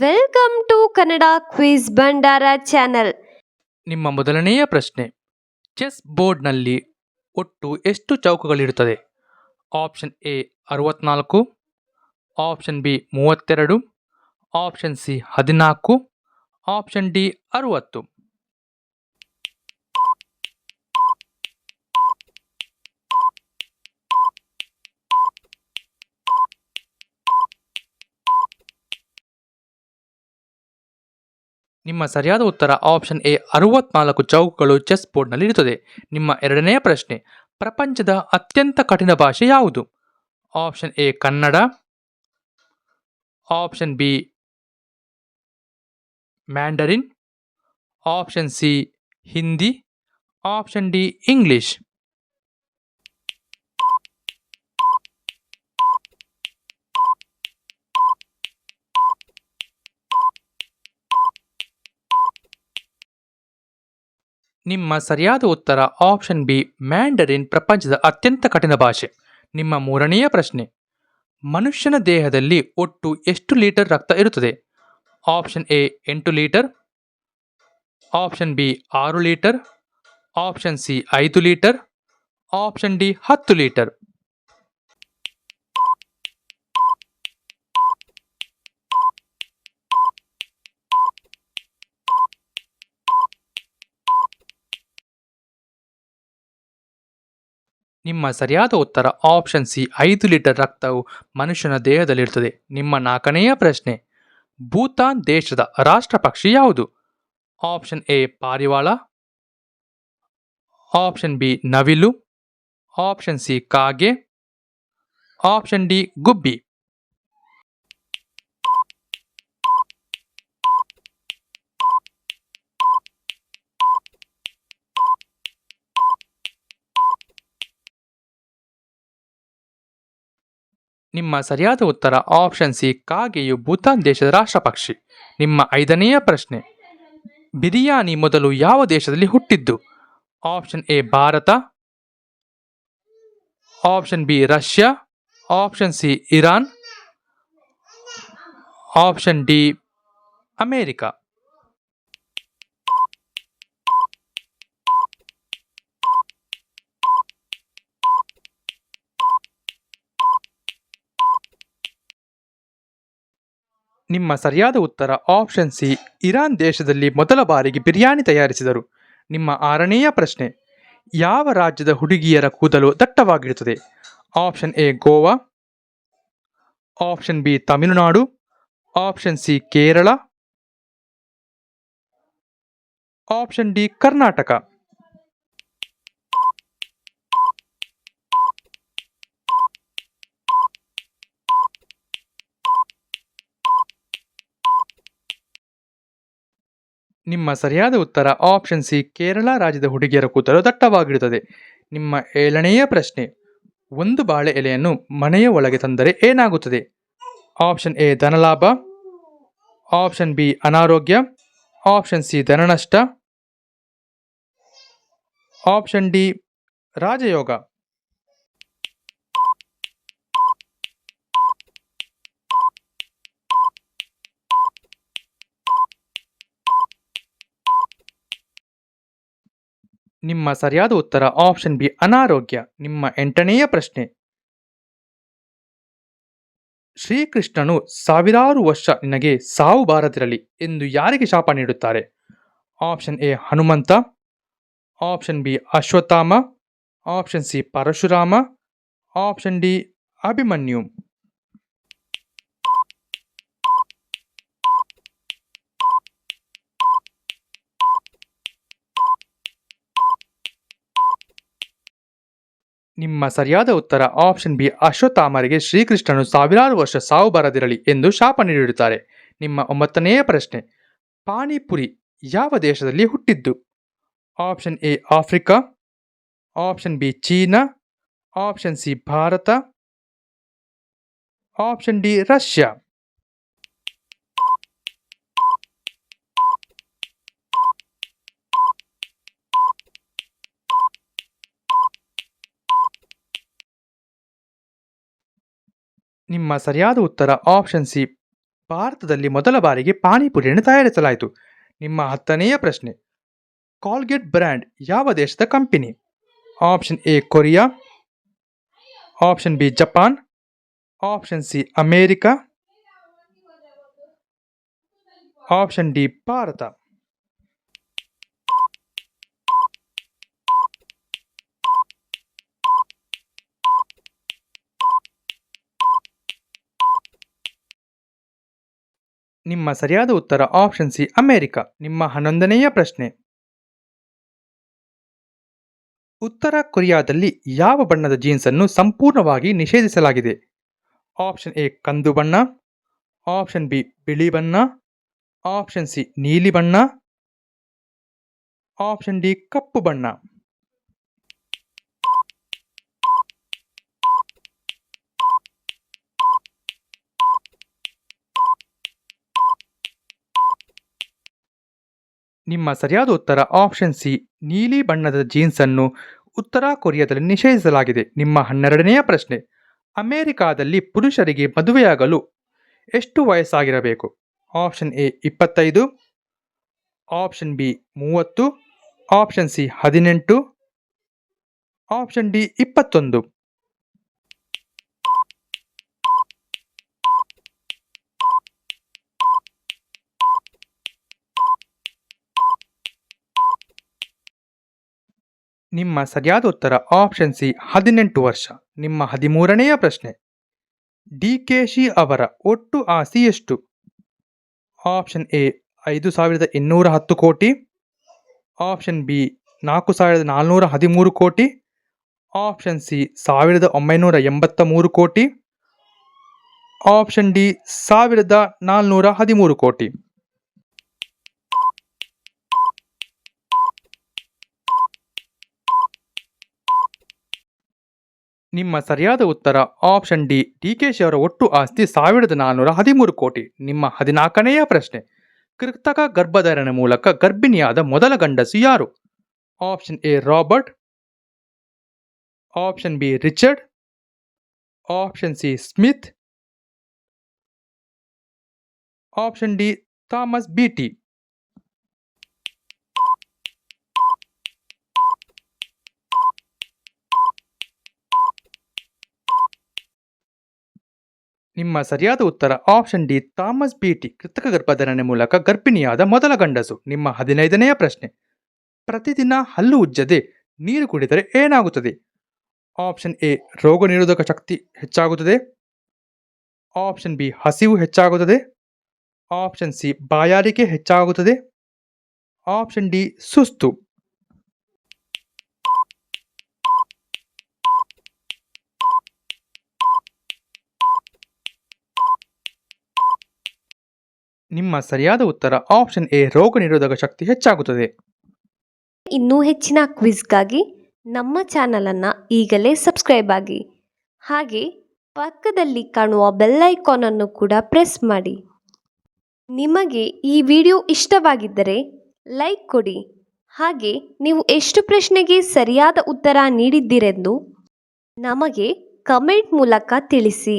Welcome to Kannada quiz Bhandara channel ನಿಮ್ಮ ಮೊದಲನೆಯ ಪ್ರಶ್ನೆ ಚೆಸ್ ಬೋರ್ಡ್ನಲ್ಲಿ ಒಟ್ಟು ಎಷ್ಟು ಚೌಕಗಳಿರುತ್ತದೆ? ಆಪ್ಷನ್ ಎ ಅರವತ್ನಾಲ್ಕು ಆಪ್ಷನ್ ಬಿ ಮೂವತ್ತೆರಡು ಆಪ್ಷನ್ ಸಿ ಹದಿನಾಲ್ಕು ಆಪ್ಷನ್ ಡಿ ಅರುವತ್ತು. ನಿಮ್ಮ ಸರಿಯಾದ ಉತ್ತರ ಆಪ್ಷನ್ ಎ, ಅರವತ್ನಾಲ್ಕು ಚೌಕಗಳು ಚೆಸ್ ಬೋರ್ಡ್ನಲ್ಲಿ ಇರುತ್ತದೆ. ನಿಮ್ಮ ಎರಡನೆಯ ಪ್ರಶ್ನೆ, ಪ್ರಪಂಚದ ಅತ್ಯಂತ ಕಠಿಣ ಭಾಷೆ ಯಾವುದು? Option A, Kannada. Option B, Mandarin. Option C, Hindi. Option D, English. ನಿಮ್ಮ ಸರಿಯಾದ ಉತ್ತರ ಆಪ್ಷನ್ ಬಿ ಮ್ಯಾಂಡರಿನ್ ಪ್ರಪಂಚದ ಅತ್ಯಂತ ಕಠಿಣ ಭಾಷೆ. ನಿಮ್ಮ ಮೂರನೆಯ ಪ್ರಶ್ನೆ, ಮನುಷ್ಯನ ದೇಹದಲ್ಲಿ ಒಟ್ಟು ಎಷ್ಟು ಲೀಟರ್ ರಕ್ತ ಇರುತ್ತದೆ? ಆಪ್ಷನ್ ಎ ಎಂಟು ಲೀಟರ್, ಆಪ್ಷನ್ ಬಿ ಆರು ಲೀಟರ್, ಆಪ್ಷನ್ ಸಿ ಐದು ಲೀಟರ್, ಆಪ್ಷನ್ ಡಿ ಹತ್ತು ಲೀಟರ್. ನಿಮ್ಮ ಸರಿಯಾದ ಉತ್ತರ ಆಪ್ಷನ್ ಸಿ, ಐದು ಲೀಟರ್ ರಕ್ತವು ಮನುಷ್ಯನ ದೇಹದಲ್ಲಿರುತ್ತದೆ ನಿಮ್ಮ ನಾಲ್ಕನೆಯ ಪ್ರಶ್ನೆ, ಭೂತಾನ್ ದೇಶದ ರಾಷ್ಟ್ರ ಪಕ್ಷಿ ಯಾವುದು? ಆಪ್ಷನ್ ಎ, ಪಾರಿವಾಳ. ಆಪ್ಷನ್ ಬಿ, ನವಿಲು. ಆಪ್ಷನ್ ಸಿ, ಕಾಗೆ. ಆಪ್ಷನ್ ಡಿ, ಗುಬ್ಬಿ. ನಿಮ್ಮ ಸರಿಯಾದ ಉತ್ತರ ಆಪ್ಷನ್ ಸಿ ಕಾಗೆಯು ಭೂತಾನ್ ದೇಶದ ರಾಷ್ಟ್ರ ಪಕ್ಷಿ ನಿಮ್ಮ ಐದನೆಯ ಪ್ರಶ್ನೆ, ಬಿರಿಯಾನಿ ಮೊದಲು ಯಾವ ದೇಶದಲ್ಲಿ ಹುಟ್ಟಿದ್ದು? Option A Bharat. Option B Russia. Option C Iran. Option D America. ನಿಮ್ಮ ಸರಿಯಾದ ಉತ್ತರ ಆಪ್ಷನ್ ಸಿ, ಇರಾನ್ ದೇಶದಲ್ಲಿ ಮೊದಲ ಬಾರಿಗೆ ಬಿರಿಯಾನಿ ತಯಾರಿಸಿದರು. ನಿಮ್ಮ ಆರನೆಯ ಪ್ರಶ್ನೆ, ಯಾವ ರಾಜ್ಯದ ಹುಡುಗಿಯರ ಕೂದಲು ದಟ್ಟವಾಗಿರುತ್ತದೆ? Option A, Goa. Option B, Tamil Nadu. Option C, Kerala. Option D, Karnataka. ನಿಮ್ಮ ಸರಿಯಾದ ಉತ್ತರ ಆಪ್ಷನ್ ಸಿ ಕೇರಳ ರಾಜ್ಯದ ಹುಡುಗಿಯರ ಕೂದಲು ದಟ್ಟವಾಗಿರುತ್ತದೆ. ನಿಮ್ಮ ಏಳನೆಯ ಪ್ರಶ್ನೆ, ಒಂದು ಬಾಳೆ ಎಲೆಯನ್ನು ಮನೆಯ ಒಳಗೆ ತಂದರೆ ಏನಾಗುತ್ತದೆ? ಆಪ್ಷನ್ ಎ ಧನಲಾಭ. ಆಪ್ಷನ್ ಬಿ ಅನಾರೋಗ್ಯ. ಆಪ್ಷನ್ ಸಿ ಧನನಷ್ಟ. ಆಪ್ಷನ್ ಡಿ ರಾಜಯೋಗ. ನಿಮ್ಮ ಸರಿಯಾದ ಉತ್ತರ ಆಪ್ಷನ್ ಬಿ ಅನಾರೋಗ್ಯ. ನಿಮ್ಮ ಎಂಟನೆಯ ಪ್ರಶ್ನೆ. ಶ್ರೀಕೃಷ್ಣನು ಸಾವಿರಾರು ವರ್ಷ ನಿನಗೆ ಸಾವು ಬಾರದಿರಲಿ ಎಂದು ಯಾರಿಗೆ ಶಾಪ ನೀಡುತ್ತಾರೆ? Option A Hanumanta. Option B Ashwatthama. Option C Parashurama. Option D Abhimanyu. ನಿಮ್ಮ ಸರಿಯಾದ ಉತ್ತರ ಆಪ್ಷನ್ ಬಿ ಅಶ್ವತ್ಥಾಮರಿಗೆ ಶ್ರೀಕೃಷ್ಣನು ಸಾವಿರಾರು ವರ್ಷ ಸಾವು ಬರದಿರಲಿ ಎಂದು ಶಾಪ ನೀಡಿರುತ್ತಾರೆ. ನಿಮ್ಮ ಒಂಬತ್ತನೆಯ ಪ್ರಶ್ನೆ, ಪಾನಿಪುರಿ ಯಾವ ದೇಶದಲ್ಲಿ ಹುಟ್ಟಿದ್ದು? Option A Africa, option B China, option C Bharat, option D Russia. ನಿಮ್ಮ ಸರಿಯಾದ ಉತ್ತರ ಆಪ್ಷನ್ ಸಿ ಭಾರತದಲ್ಲಿ ಮೊದಲ ಬಾರಿಗೆ ಪಾನಿಪುರಿಯನ್ನು ತಯಾರಿಸಲಾಯಿತು. ನಿಮ್ಮ ಹತ್ತನೆಯ ಪ್ರಶ್ನೆ. ಕಾಲ್ಗೆಟ್ ಬ್ರ್ಯಾಂಡ್ ಯಾವ ದೇಶದ company option A Korea option B Japan option C America option D Bharat ನಿಮ್ಮ ಸರಿಯಾದ ಉತ್ತರ ಆಪ್ಷನ್ ಸಿ ಅಮೆರಿಕ. ನಿಮ್ಮ ಹನ್ನೊಂದನೆಯ ಪ್ರಶ್ನೆ. ಉತ್ತರ ಕೊರಿಯಾದಲ್ಲಿ ಯಾವ ಬಣ್ಣದ ಜೀನ್ಸ್ ಅನ್ನು ಸಂಪೂರ್ಣವಾಗಿ ನಿಷೇಧಿಸಲಾಗಿದೆ? ಆಪ್ಷನ್ ಎ ಕಂದು ಬಣ್ಣ. ಆಪ್ಷನ್ ಬಿ ಬಿಳಿ ಬಣ್ಣ. ಆಪ್ಷನ್ ಸಿ ನೀಲಿ ಬಣ್ಣ. ಆಪ್ಷನ್ ಡಿ ಕಪ್ಪು ಬಣ್ಣ. ನಿಮ್ಮ ಸರಿಯಾದ ಉತ್ತರ ಆಪ್ಷನ್ ಸಿ ನೀಲಿ ಬಣ್ಣದ ಜೀನ್ಸ್ ಅನ್ನು ಉತ್ತರ ಕೊರಿಯಾದಲ್ಲಿ ನಿಷೇಧಿಸಲಾಗಿದೆ. ನಿಮ್ಮ ಹನ್ನೆರಡನೆಯ ಪ್ರಶ್ನೆ, ಅಮೆರಿಕಾದಲ್ಲಿ ಪುರುಷರಿಗೆ ಮದುವೆಯಾಗಲು ಎಷ್ಟು ವಯಸ್ಸಾಗಿರಬೇಕು? ಆಪ್ಷನ್ ಎ ಇಪ್ಪತ್ತೈದು. ಆಪ್ಷನ್ ಬಿ ಮೂವತ್ತು. ಆಪ್ಷನ್ ಸಿ ಹದಿನೆಂಟು. ಆಪ್ಷನ್ ಡಿ ಇಪ್ಪತ್ತೊಂದು. ನಿಮ್ಮ ಸರಿಯಾದ ಉತ್ತರ ಆಪ್ಷನ್ ಸಿ ಹದಿನೆಂಟು ವರ್ಷ. ನಿಮ್ಮ ಹದಿಮೂರನೆಯ ಪ್ರಶ್ನೆ. ಡಿ ಕೆ ಶಿ ಅವರ ಒಟ್ಟು ಆಸ್ತಿ ಎಷ್ಟು? ಆಪ್ಷನ್ ಎ ಐದು ಸಾವಿರದ ಇನ್ನೂರ ಹತ್ತು ಕೋಟಿ. ಆಪ್ಷನ್ ಬಿ ನಾಲ್ಕು ಸಾವಿರದ ನಾಲ್ನೂರ ಹದಿಮೂರು ಕೋಟಿ. ಆಪ್ಷನ್ ಸಿ ಸಾವಿರದ ಒಂಬೈನೂರ ಎಂಬತ್ತ ಮೂರು ಕೋಟಿ. ಆಪ್ಷನ್ ಡಿ ಸಾವಿರದ ನಾಲ್ನೂರ ಹದಿಮೂರು ಕೋಟಿ. ನಿಮ್ಮ ಸರಿಯಾದ ಉತ್ತರ ಆಪ್ಷನ್ ಡಿ. ಡಿ. ಕೆ. ಶಿ ಅವರ ಒಟ್ಟು ಆಸ್ತಿ ಸಾವಿರದ ನಾನ್ನೂರ ಹದಿಮೂರು ಕೋಟಿ. ನಿಮ್ಮ ಹದಿನಾಲ್ಕನೆಯ ಪ್ರಶ್ನೆ. ಕೃತಕ ಗರ್ಭಧಾರಣೆ ಮೂಲಕ ಗರ್ಭಿಣಿಯಾದ ಮೊದಲ ಗಂಡಸು ಯಾರು? Option A. Robert. Option B. Richard. Option C. Smith. Option D. Thomas Beatie ನಿಮ್ಮ ಸರಿಯಾದ ಉತ್ತರ ಆಪ್ಷನ್ ಡಿ ಥಾಮಸ್ ಬಿಟಿ ಕೃತಕ ಗರ್ಭಧಾರಣೆ ಮೂಲಕ ಗರ್ಭಿಣಿಯಾದ ಮೊದಲ ಗಂಡಸು. ನಿಮ್ಮ ಹದಿನೈದನೆಯ ಪ್ರಶ್ನೆ. ಪ್ರತಿದಿನ ಹಲ್ಲು ಉಜ್ಜದೆ ನೀರು ಕುಡಿದರೆ ಏನಾಗುತ್ತದೆ? ಆಪ್ಷನ್ ಎ, ರೋಗ ನಿರೋಧಕ ಶಕ್ತಿ ಹೆಚ್ಚಾಗುತ್ತದೆ. ಆಪ್ಷನ್ ಬಿ, ಹಸಿವು ಹೆಚ್ಚಾಗುತ್ತದೆ. ಆಪ್ಷನ್ ಸಿ, ಬಾಯಾರಿಕೆ ಹೆಚ್ಚಾಗುತ್ತದೆ. ಆಪ್ಷನ್ ಡಿ, ಸುಸ್ತು. ನಿಮ್ಮ ಸರಿಯಾದ ಉತ್ತರ ಆಪ್ಷನ್ ಎ, ರೋಗ ನಿರೋಧಕ ಶಕ್ತಿ ಹೆಚ್ಚಾಗುತ್ತದೆ. ಇನ್ನೂ ಹೆಚ್ಚಿನ ಕ್ವಿಜ್ಗಾಗಿ ನಮ್ಮ ಚಾನಲನ್ನು ಈಗಲೇ ಸಬ್ಸ್ಕ್ರೈಬ್ ಆಗಿ. ಹಾಗೆ ಪಕ್ಕದಲ್ಲಿ ಕಾಣುವ ಬೆಲ್ ಐಕಾನನ್ನು ಕೂಡ ಪ್ರೆಸ್ ಮಾಡಿ. ನಿಮಗೆ ಈ ವಿಡಿಯೋ ಇಷ್ಟವಾಗಿದ್ದರೆ ಲೈಕ್ ಕೊಡಿ. ಹಾಗೆ ನೀವು ಎಷ್ಟು ಪ್ರಶ್ನೆಗೆ ಸರಿಯಾದ ಉತ್ತರ ನೀಡಿದ್ದೀರೆಂದು ನಮಗೆ ಕಮೆಂಟ್ ಮೂಲಕ ತಿಳಿಸಿ.